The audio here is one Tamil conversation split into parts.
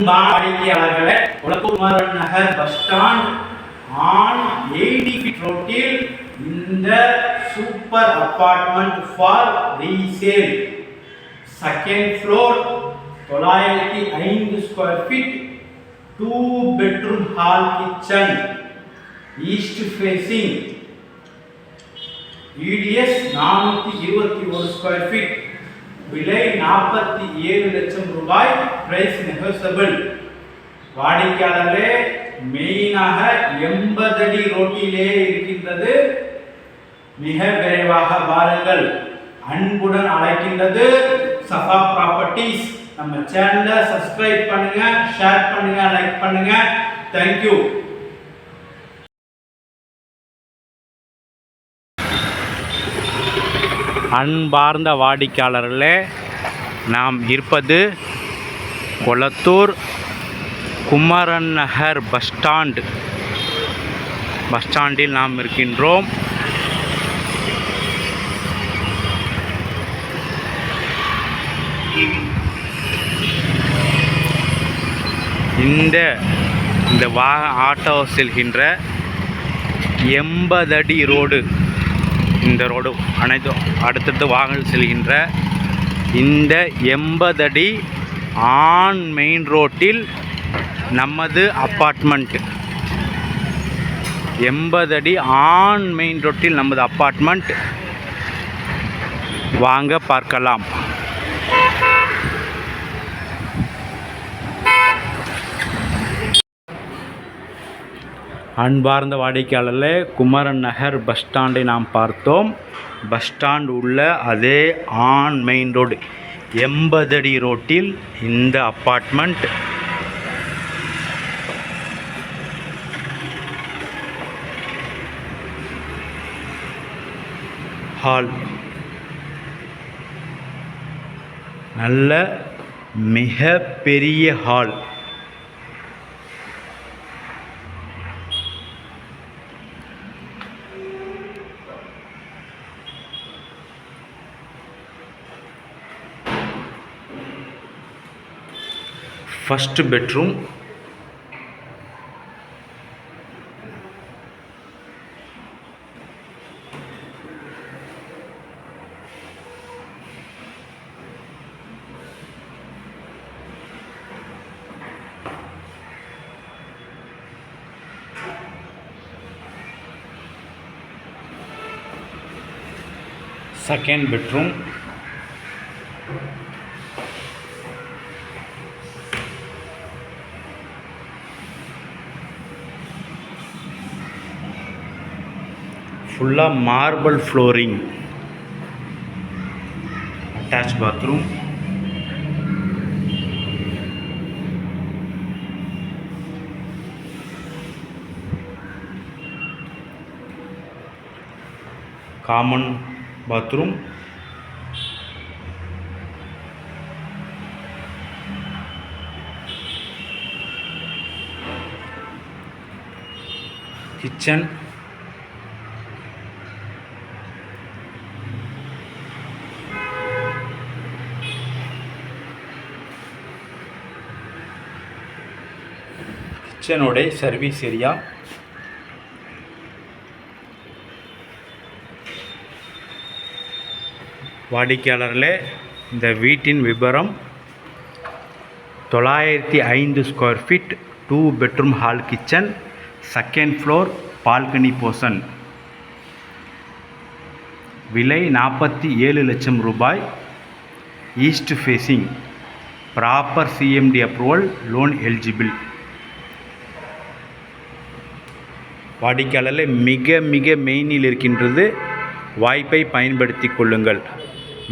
வாடிக்கையாளர்களே உலககுமாரன் நகர் bus stand on eighty feet ரோட்டில் இந்த super apartment for resale second floor தொள்ளாயிரத்தி ஐந்து square feet two bedroom hall kitchen east facing ETS நானூற்றி இருபத்தி ஒரு ஸ்கொயர் ஃபீட் விலை நாற்பத்தி ஏழு லட்சம் ரூபாய் பிரைஸ் நெகோசபிள் வாடிக்கையாளரே மெயினாக எண்பது அடி ரோட்டிலே இருக்கின்றது. மிக விரைவாக வாருங்கள். அன்புடன் அழைக்கின்றது சஃபா ப்ராப்பர்ட்டிஸ் நம்ம சேனலை சப்ஸ்கிரைப் பண்ணுங்க ஷேர் பண்ணுங்க லைக் பண்ணுங்க. தேங்க்யூ அன்பார்ந்த வாடிக்கையாளர்களே நாம் இருப்பது Kolathur Kumaran Nagar bus stand. Bus ஸ்டாண்டில் நாம் இருக்கின்றோம். இந்த இந்த வா ஆட்டோ செல்கின்ற எண்பது அடி ரோடு இந்த ரோடு அனைத்தும் அடுத்தடுத்து வாகனம் செல்கின்ற இந்த எண்பது அடி ஆன் மெயின் ரோட்டில் நமது அப்பார்ட்மெண்ட் எண்பது அடி ஆன் மெயின் ரோட்டில் நமது அப்பார்ட்மெண்ட் வாங்க பார்க்கலாம். அன்பார்ந்த வாடிக்கையாளர்களே குமரன் நகர் பஸ் ஸ்டாண்டை நாம் பார்த்தோம். பஸ் ஸ்டாண்ட் உள்ள அதே ஆன் மெயின் ரோடு எண்பது அடி ரோட்டில் இந்த அப்பார்ட்மெண்ட். ஹால். நல்ல மிக பெரிய hall. First bedroom second bedroom ஃபுல்லாக marble flooring attach bathroom common bathroom kitchen கிச்சனோடைய service area வாடிக்கையாளர்களே இந்த வீட்டின் விபரம் தொள்ளாயிரத்தி ஐந்து square feet two bedroom hall kitchen second floor balcony portion விலை நாற்பத்தி ஏழு லட்சம் ரூபாய். East facing proper CMD approval loan eligible. வாடிக்கையாளரில் மிக மிக மெயினில் இருக்கின்றது. வாய்ப்பை பயன்படுத்தி கொள்ளுங்கள்.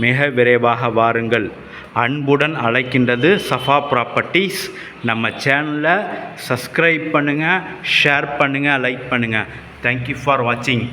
மிக விரைவாக வாருங்கள். அன்புடன் அழைக்கின்றது சஃபா ப்ராப்பர்ட்டிஸ் நம்ம சேனலை சப்ஸ்கிரைப் பண்ணுங்கள் ஷேர் பண்ணுங்கள் லைக் பண்ணுங்கள் தேங்க்யூ ஃபார் வாட்சிங்